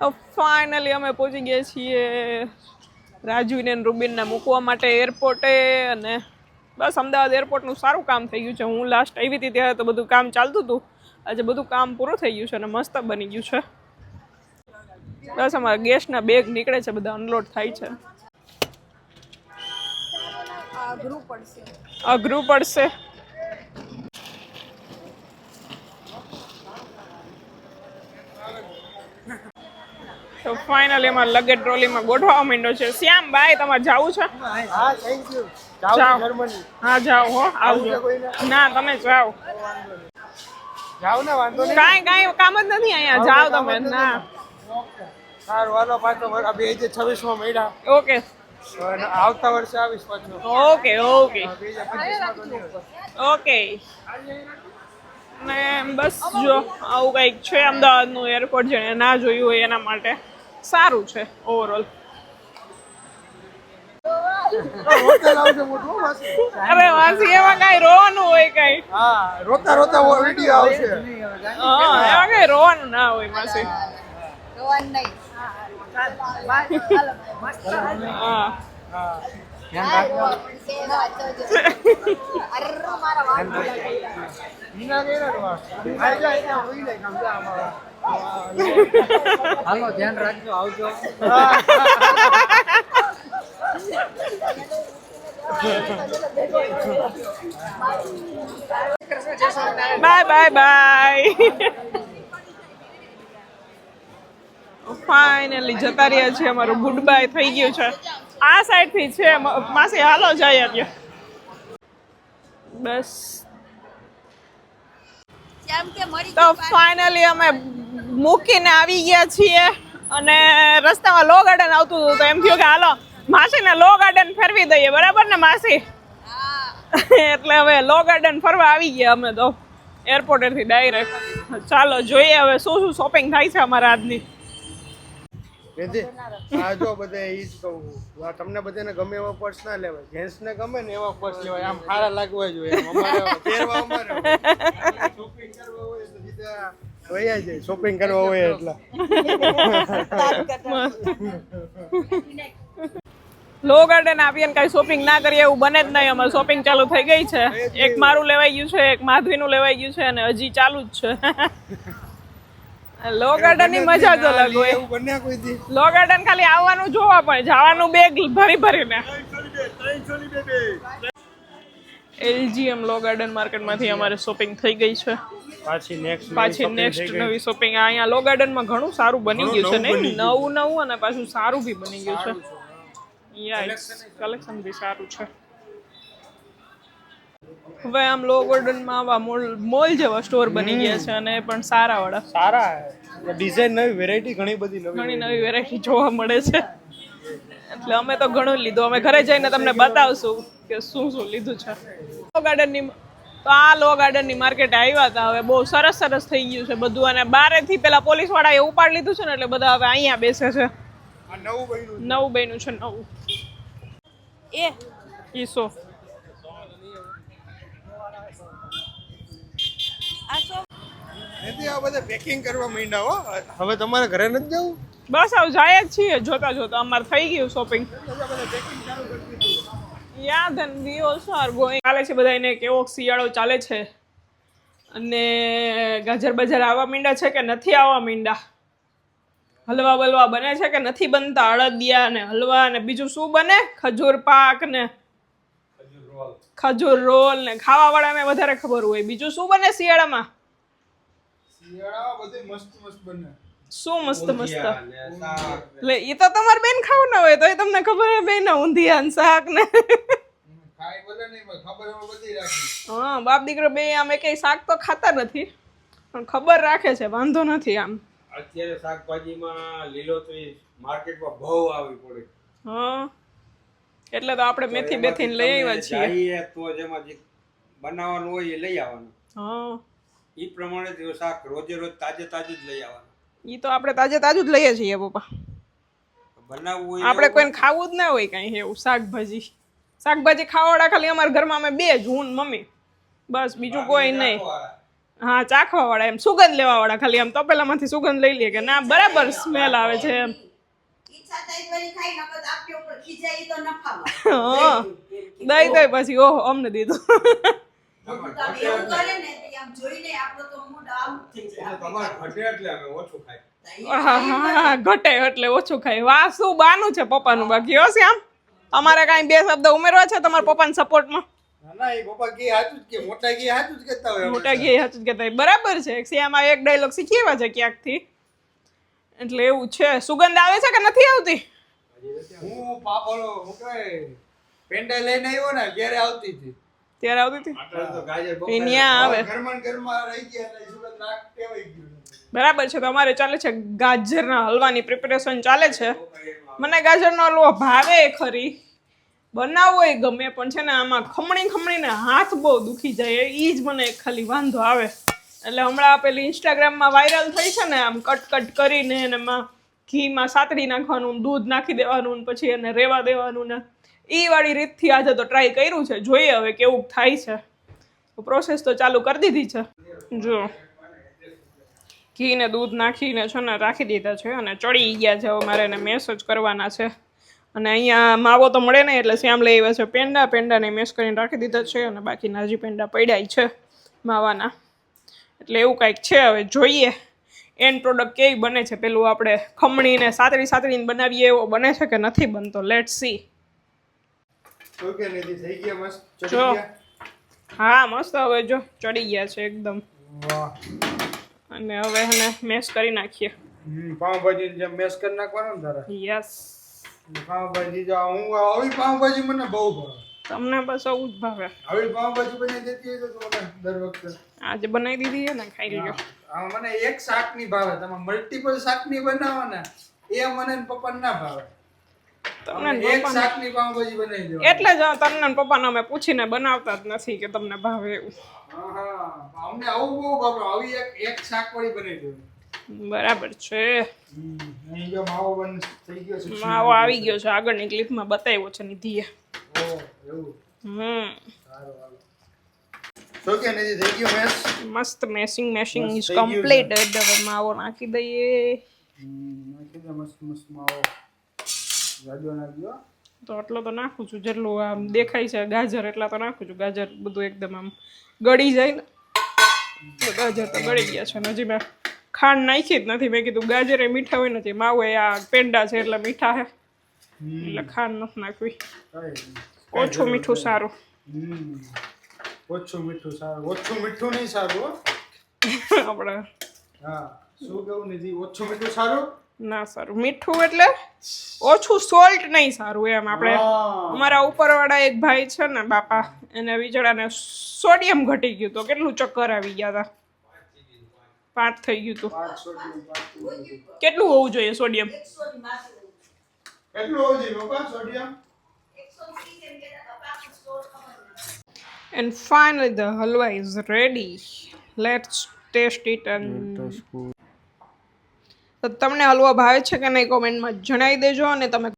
તો ફાઇનલી અમે પહોંચી ગયા છીએ રાજવીને રૂબીનને મૂકવા માટે એરપોર્ટે અને બસ અમદાવાદ એરપોર્ટનું સારું કામ થઈ ગયું છે. હું લાસ્ટ આવી હતી ત્યારે તો બધું કામ ચાલતું હતું. આજે બધું કામ પૂરું થઈ ગયું છે અને મસ્ત બની ગયું છે. બસ અમારા ગેસના બેગ નીકળે છે બધા અનલોડ થાય છે. અઘરું પડશે. તો ફાઇનલી એમાં લગેજ ટ્રોલીમાં ગોઠવા માંડ્યો છે. શ્યામ ભાઈ તમારે જવું છે? હા થેન્ક યુ જાઓ. હા જાઓ હો આવજો. ના તમે જાઓ. જાઓ ને વાંધો નહીં. કાંઈ કાંઈ કામ જ નથી અહીંયા. જાઓ તમે ના. સારું હાલો પાછો બે હજાર છવ્વીસમાં મળ્યા ઓકે આવતા વર્ષે આવીશ પાછો. Okay okay. ઓકે. ને બસ જો આવું કંઈક છે અમદાવાદનું એરપોર્ટ જેને ના જોયું હોય એના માટે. સારું છે ઓવરઓલ અરે વાસી એમાં કાંઈ રોવાનું હોય કાંઈ. હા રોતા રોતા વીડિયો આવશે એમાં કાંઈ રોવાનું ના હોય માસી રોવાનું નહીં. હા. હા. મારા હાલો, ધ્યાન રાખજો, આવજો. Bye bye bye. ફાઇનલી જતા રહ્યા છે અમારું ગુડ બાય થઈ ગયું છે. આ સાઈડથી છે માસી, હાલો અત્યારે બસ. તો ફાઇનલી અમે મૂકીને આવી ગયા છીએ અને રસ્તામાં લો ગાર્ડન આવતું હતું તો એમ થયું કે હાલો માસીને લો ગાર્ડન ફેરવી દઈએ. બરાબર ને માસી? એટલે હવે લો ગાર્ડન ફરવા આવી ગયા અમે તો. એરપોર્ટેથી ડાયરેક્ટ ચાલો જોઈએ હવે શું શું શોપિંગ થાય છે અમારા આજની. જો બધે ઈ જ કહું તમને બધાને ગમે એવા પર્સ ના લેવાય. જેન્ટ્સ ને ગમે ને એવા પર્સ લેવાય. આમ સારા લાગવા જોઈએ. અમારે પહેરવા અમારે. શોપિંગ કરવા હોય તો સીધા વયા જાય શોપિંગ કરવા હોય એટલે. લો ગાર્ડન આવીએ ને કાંઈ શોપિંગ ના કરીએ એવું બને જ નહીં. અમારે શોપિંગ ચાલુ થઈ ગઈ છે. એક મારું લેવાઈ ગયું છે એક માધવીનું લેવાઈ ગયું છે અને હજી ચાલુ જ છે. લો ગાર્ડનની મજા જ અલગ હોય. એવું બન્યા કોઈ દી. લો ગાર્ડન ખાલી આવવાનું જોવા પણ જવાનું બેગ ભરી ભરીને. એલજીએમ લો ગાર્ડન માર્કેટમાંથી અમારે શોપિંગ થઈ ગઈ છે. પાછી નેક્સ્ટ પાછી નેક્સ્ટ નવી શોપિંગ અહીંયા લો ગાર્ડનમાં ઘણું સારું બની ગયું છે નહીં? નવું નવું અને પાછું સારું બી બની ગયું છે. કલેક્શન બી સારું છે. હવે આમ લો ગાર્ડનમાં આવા મોલ મોલ જેવા સ્ટોર બની ગયા છે અને પણ સારા વાળા સારા ડિઝાઇન નવી વેરાયટી ઘણી બધી નવી ઘણી નવી વેરાયટી જોવા મળે છે. એટલે અમે તો ઘણું લીધું. અમે ઘરે જઈને તમને બતાવશું. કે શું શું લીધું છે? લો ગાર્ડનની તો આ લો ગાર્ડનની માર્કેટ આવ્યા હતા. હવે બહુ સરસ સરસ થઈ ગયું છે બધું. અને બારેથી પેલા પોલીસવાળાએ ઉપાડ લીધું છે ને એટલે બધા હવે અહીંયા બેસે છે. આ નવું બન્યું છે. નવું એ ઈસો બધા પેકિંગ કરવા માંડ્યા હો. હવે તમારે ઘરે નથી જવું? બસ આવ જાય જ છીએ. જોતા જોતા અમારે થઈ ગયું shopping yeah then we also are going ચાલે છે બધાને કેવો શિયાળો ચાલે છે? અને ગાજર બજાર આવવા માંડ્યા છે કે નથી આવવા માંડ્યા? હલવા બલવા બને છે કે નથી બનતા અડદિયા ને હલવા ને બીજું શું બને? ખજૂર પાક ને. ખજૂર રોલ ને. ખાવા વાળાને વધારે ખબર હોય. બીજું શું બને શિયાળામાં? શિયાળામાં બધું મસ્ત મસ્ત બને. શું મસ્ત મસ્ત? એટલે એ તો તમારે બેન ખાવું ના હોય તો એ તમને ખબર હે બેન ઊંધિયા શાક ને. હા બાપ દીકરો બે આમ કઈ શાક તો ખાતા નથી પણ ખબર રાખે છે વાંધો નથી આમ. અત્યારે શાકભાજીમાં લીલોતરી માર્કેટમાં બહુ આવી પડે. હા એટલે તો આપણે મેથી બેથી લઈ આવ્યા છીએ. તો જેમાં જે બનાવવાનું હોય એ લઈ આવવાનું. હા. એ પ્રમાણે જ શાક રોજે રોજ તાજે તાજું જ લઈ આવવાનું. એ તો આપણે તાજે તાજું જ લઈએ છીએ પપ્પા. બનાવવું હોય આપણે કોઈને ખાવું જ ના હોય કાંઈ એવું શાકભાજી. શાકભાજી ખાવાવાળા ખાલી અમારા ઘરમાં અમે બે જ હું ને મમ્મી. બસ બીજું કોઈ નહીં. હા ચાખવા વાળા એમ સુગંધ લેવા વાળા ખાલી આમ તપેલામાંથી સુગંધ લઈ લે કે ના બરાબર સ્મેલ આવે છે એમ. દઈ દઈ પછી ઓહો અમને દીધું. આમ ઘટે એટલે ઓછું ખાય હા, હા, હા, ઘટે એટલે ઓછું ખાય વાહ શું બાનું છે પપ્પાનું બાકી હોશે શ્યામ. અમારે કાંઈ બે શબ્દ ઉમેરવા છે તમારા પપ્પાના સપોર્ટમાં? ના ના એ પપ્પા કે સાચું જ કે મોટા કે સાચું જ કહેતા હોય મોટા ઘી હાચું જ કહેતા હોય. બરાબર છે. શ્યામાં એક ડાયલોગ શીખી છે ક્યાંકથી? એટલે એવું છે. સુગંધ આવે છે કે નથી આવતી? હું પાપડો હું લઈને આવ્યો ને ઘેરે આવતી હતી. ત્યારે આવતી હતી? આવે. ઘરમાં ને રહી ગયા સુગંધ નાક ટેવાઈ ગયું. બરાબર છે, તો અમારે ચાલે છે, ગાજરના હલવાની પ્રિપેરેશન ચાલે છે. મને ગાજરનો હલવો ભાવે ખરી. બનાવવો એ ગમે, પણ છે ને આમાં ખમણી ખમણીને હાથ બહુ દુખી જાય, એ જ મને ખાલી વાંધો આવે. એટલે હમણાં પેલી ઇન્સ્ટાગ્રામમાં વાયરલ થઈ છે ને, આમ કટ કટ કરીને એને એમાં ઘીમાં સાતડી નાખવાનું, દૂધ નાખી દેવાનું પછી એને રેવા દેવાનું ને એ વાળી રીતથી આજે તો ટ્રાય કર્યું છે, જોઈએ હવે કેવું થાય છે. પ્રોસેસ તો ચાલુ કરી દીધી છે. જો. ઘી ને દૂધ નાખીને છે ને રાખી દીધા છે અને ચડી ગયા છે. હવે મારે એને મેસ જ કરવાના છે. અને અહીંયા માવો તો મળે નહીં એટલે શ્યામ લઈ આવ્યા છે પેંડા. પેંડાને મેસ કરીને રાખી દીધા છે અને બાકીના હજી પેંડા પડ્યા છે માવાના. એટલે એવું કાંઈક છે. હવે જોઈએ એન્ડ પ્રોડક્ટ કેવી બને છે. પેલું આપણે ખમણીને સાતરી સાતરીને બનાવીએ એવો બને છે કે નથી બનતો? લેટ સી ઓકે થઈ ગયા મસ્ત? જો. હા મસ્ત. હવે જો ચડી ગયા છે એકદમ. વાહ. અને હવે એને મેસ કરી નાખીએ. પાઉંભાજી જે જેમ મેસ કરી નાખવાનું ને તારે? યસ પાઉભાજી જો હું આવી પાઉંભાજી મને બહુ ભાવે. તમને બસ આવું જ ભાવે. આવી પાવભાજી બનાવી દેતી હોય તો મને દર વખતે. આજે બનાવી દીધી છે ને ખાઈ લીધો. મને એક શાકની ભાવે. તમે મલ્ટીપલ શાકની બનાવો ને એ મને પપ્પા ના ભાવે. તમને એક પપ્પાને- પાવભાજી બનાવી દેવાની. એટલે જ તમને પપ્પાને અમે પૂછીને બનાવતા જ નથી કે તમને ભાવે એવું. અમને આવું બહુ ભાવે આવી એક એક શાક બનાવી દેવાની. બરાબર છે. માવો બન થઈ ગયો છે માવો આવી ગયો છે. આગળની ક્લિપમાં બતાવ્યો છે નિધિએ. હમ. મસ્ત મેસિંગ મેશિંગ મસ્ત ઇઝ કમ્પ્લીટ હવે માવો નાખી દઈએ. નાખી દે મસ્ત મસ્ત માવો. નાખજો તો આટલો તો નાખું છું જેટલું આમ દેખાય છે ગાજર એટલા તો નાખું છું. ગાજર બધું એકદમ આમ ગળી જાય ને તો ગાજર તો ગળી ગયા છે. હજી મેં ખાંડ નાખી જ નથી. મેં કીધું ગાજર એ મીઠા હોય નથી. માવો એ આ પેંડા છે એટલે મીઠા છે. એટલે ખાંડ નથી નાખવી. ઓછું મીઠું સારું. ઓછું મીઠું સારું. ઓછું મીઠું નહીં સારું હો. આપણે હા. શું કેવું નથી ઓછું મીઠું સારું? ના સારું. મીઠું એટલે ઓછું સોલ્ટ નહીં સારું એમ. આપણે અમારા ઉપરવાળા એક ભાઈ છે ને બાપા એને વીજળાને સોડિયમ ઘટી ગયું તો કેટલું ચક્કર આવી ગયા હતા પાંચ થઈ ગયું હતું. કેટલું હોવું જોઈએ સોડિયમ હતા. And finally the halwa is ready let's taste it and તમને હલવો ભાવે છે કે નહીં કોમેન્ટમાં જણાવી દેજો અને તમે